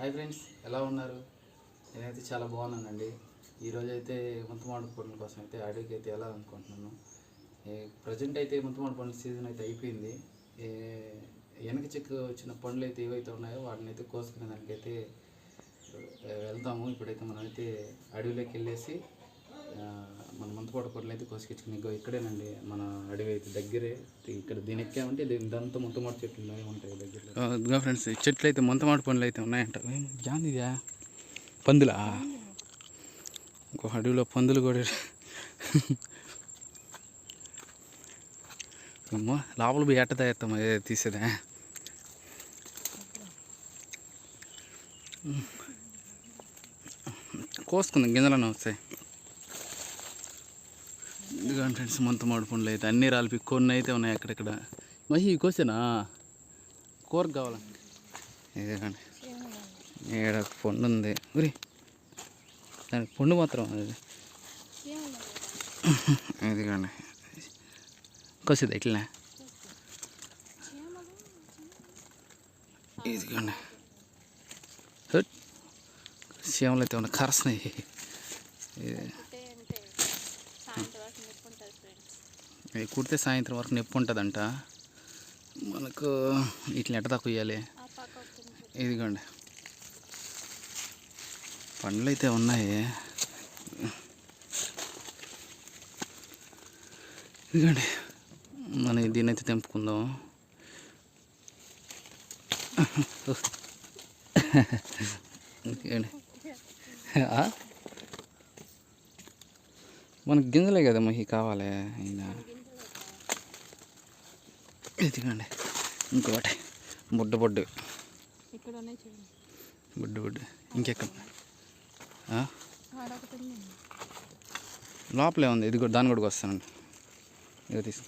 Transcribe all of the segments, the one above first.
Hi friends ఎలా ఉన్నారు? నేనైతే చాలా బాగున్నానండి. ఈరోజు అయితే ముంతమాడు పండ్ల కోసం అయితే అడవికి అయితే వెళ్ళాలనుకుంటున్నాను ప్రజెంట్ అయితే ముంతమాడు పండ్ల సీజన్ అయితే అయిపోయింది. వెనక చెక్కు వచ్చిన పండ్లు అయితే ఏవైతే ఉన్నాయో వాటిని అయితే కోసుకునే దానికైతే వెళ్తాము ఇప్పుడైతే మనమైతే అడవిలోకి వెళ్ళేసి మన మంతపాడు పండ్లు అయితే కోసుకొచ్చుకుని ఇంకో ఇక్కడేనండి మన అడవి అయితే దగ్గరే ఇక్కడ దీని ఎక్కామంటే ఇదంతా ముంతమాట చెట్లు ఉంటాయి దగ్గర ఫ్రెండ్స్ చెట్లు అయితే ముంతమాట పండ్లు అయితే ఉన్నాయంట. ఏం జాందిదా పందులా? ఇంకో అడవిలో పందులు కూడా అమ్మో లోపల పోయి ఎట్ట తయారుతాం తీసేదా? కోసుకుందాం గింజలన్నీ వస్తాయి. ఇదిగోండి ఫ్రెండ్స్ మొంతమాడు పండ్లు అయితే అన్నీ రాలిపి కొన్ని అయితే ఉన్నాయి అక్కడక్కడ. మహి కోసేనా? కూరకు కావాలండి ఇదిగోండి. ఈడ ఒక పండు ఉంది? ఉరి. దానికి పండు మాత్రం అది. ఇదిగోండి. కోసేది ఇట్లనే ఇదిగోండి. హట్. సీమలు అయితే ఉన్నాయి కరస్తున్నాయి. ఇది కుడితే సాయంత్రం వరకు నొప్పి ఉంటుందంట. మనకు ఇట్లా ఎట్ట దాకా ఇవ్వాలి ఇదిగోండి. పండ్లు అయితే ఉన్నాయి. ఇదిగోండి. మనం దీన్ని అయితే తెంపుకుందాం మనకు గింజలే కదా మహి కావాలి అయినా. ఇదిగోండి ఇంకోటి. బుడ్డ బొడ్డు. బుడ్డు బుడ్డు. ఇంకెక్కడ? లోపలే ఉంది. ఇది కూడా దాని కూడా వస్తానండి ఇక తీసు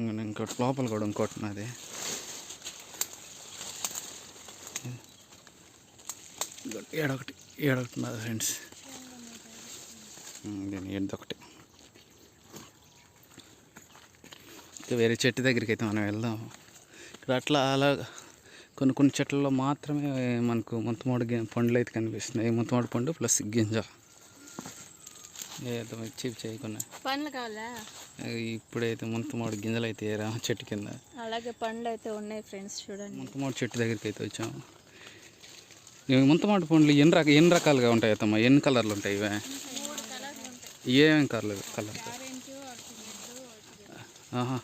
ఇంక ఇంకోటి. లోపల కూడా ఇంకోటి ఇదిగోండి, ఏడొకటి. ఏడొకటి ఉన్నది ఫ్రెండ్స్ దీని ఏడొకటి. ఇంకా వేరే చెట్టు దగ్గరికి అయితే మనం వెళ్దాం. ఇక్కడ అట్లా అలా కొన్ని కొన్ని చెట్లలో మాత్రమే మనకు మొత్తమూడు గి- పండ్లు అయితే కనిపిస్తున్నాయి. మొత్తమూడు పండు ప్లస్ గింజ. ఏదో చీప్ చేయకుండా. పండ్లు కావాలా? ఇప్పుడైతే ముంతమాడు గింజలు అయితే ఏరా చెట్టు కింద. అలాగే పండ్లు అయితే ఉన్నాయి ఫ్రెండ్స్ చూడండి. ముంతమాడు చెట్టు దగ్గరికి అయితే వచ్చాము ఇవి ముంతమాడు పండ్లు ఎన్ని రక ఎన్ని రకాలుగా ఉంటాయి అత్తమ్మ ఎన్ని కలర్లు ఉంటాయి ఇవే? ఏమేమి కలర్లు కలర్ ఆహా.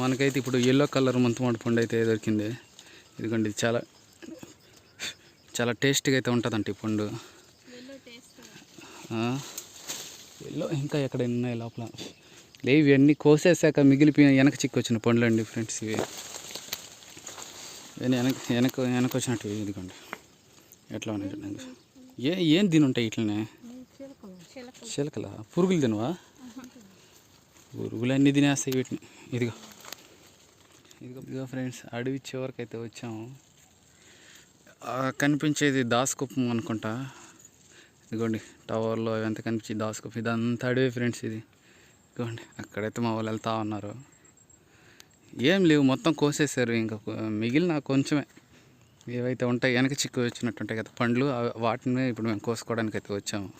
మనకైతే ఇప్పుడు ఎల్లో కలర్ ముంతమాడు పండు అయితే దొరికింది. ఇదిగోండి ఇది చాలా చాలా టేస్ట్గా అయితే ఉంటుందంట ఈ పండు. ఎల్లో ఇంకా ఎక్కడ ఉన్నాయి లోపల. లేవు ఇవన్నీ కోసేసాక మిగిలిపోయిన వెనక చిక్కు వచ్చిన పండ్లు అండి ఫ్రెండ్స్ ఇవి వెనక వెనక వెనక వచ్చినట్టు ఇదిగోండి. ఎట్లా ఉన్నాయి ఏ ఏం తిని ఉంటాయి ఇట్లనే చిలకల? పురుగులు తినవా? పురుగులు అన్నీ తినేస్తాయి వీటిని. ఇదిగో. ఇదిగో ఇదిగో ఫ్రెండ్స్ అడవి చివరికి అయితే వచ్చాము కనిపించేది దాసుకుప్పం అనుకుంటా. ఇదిగోండి టవర్లో అవంతా కనిపించి దాసుకుప్పం. ఇదంతా అడవి ఫ్రెండ్స్ ఇది. ఇదిగోండి అక్కడైతే మా వాళ్ళు వెళ్తా ఉన్నారు. ఏం లేవు మొత్తం కోసేసారు ఇంకా మిగిలిన కొంచెమే. ఏవైతే ఉంటాయి వెనక చిక్కు వచ్చినట్టు ఉంటాయి కదా పండ్లు వాటిని ఇప్పుడు మేము కోసుకోవడానికి అయితే వచ్చాము.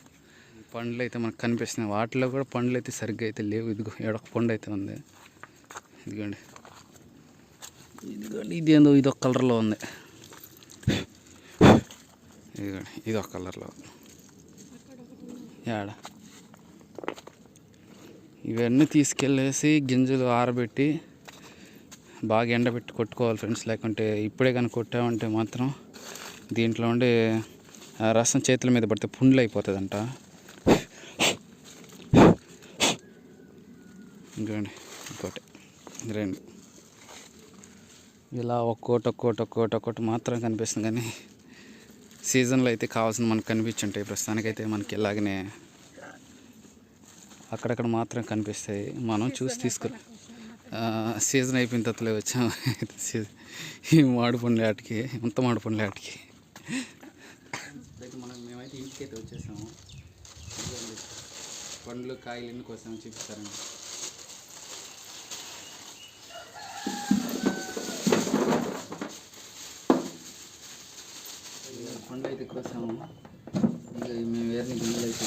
పండ్లు అయితే మనకు కనిపిస్తున్నాయి. వాటిలో కూడా పండ్లు అయితే సరిగ్గా అయితే లేవు. ఇదిగో ఏడొక పండు అయితే ఉంది. ఇదిగోండి. ఇదిగోండి ఇది ఏందో ఇది ఒక కలర్లో ఉంది. ఇదిగోండి ఇది ఒక కలర్లో. యాడ? ఇవన్నీ తీసుకెళ్ళేసి గింజలు ఆరబెట్టి బాగా ఎండబెట్టి కొట్టుకోవాలి ఫ్రెండ్స్. లేకుంటే ఇప్పుడే కానీ కొట్టామంటే మాత్రం దీంట్లో ఉండే రసం చేతుల మీద పడితే పుండ్లు అయిపోతుందంట. ఇంకోండి ఇంకోటి. రెండు. ఇలా ఒక్కోటి ఒక్కోటి ఒక్కోటి ఒక్కోటి మాత్రం కనిపిస్తుంది కానీ సీజన్లో అయితే కావాల్సిన మనకు కనిపించుంటాయి. ప్రస్తుతానికైతే మనకి ఇలాగనే అక్కడక్కడ మాత్రం కనిపిస్తాయి. మనం చూసి తీసుకుని సీజన్ అయిపోయిన తర్వాతలే వచ్చాం. ఈ మామిడి పండ్ల ఆటకి ఇంత మామిడి పండ్ల ఆటకి. అయితే మనం మేమైతే ఇంటికి వచ్చేసాము. పండ్లు కాయలు ఎన్ని కోసం చూపిస్తారండి.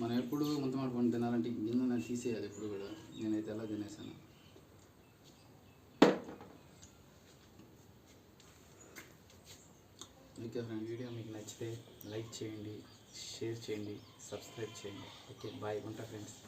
మనం ఎప్పుడు ముంతమాట పండు తినాలంటే గిన్నె నేను తీసేయాలి ఎప్పుడు కూడా. నేనైతే ఎలా తినేసాను? ఓకే ఫ్రెండ్ వీడియో మీకు నచ్చితే లైక్ చేయండి షేర్ చేయండి సబ్స్క్రైబ్ చేయండి. ఓకే బాయ్ ఉంటా ఫ్రెండ్స్.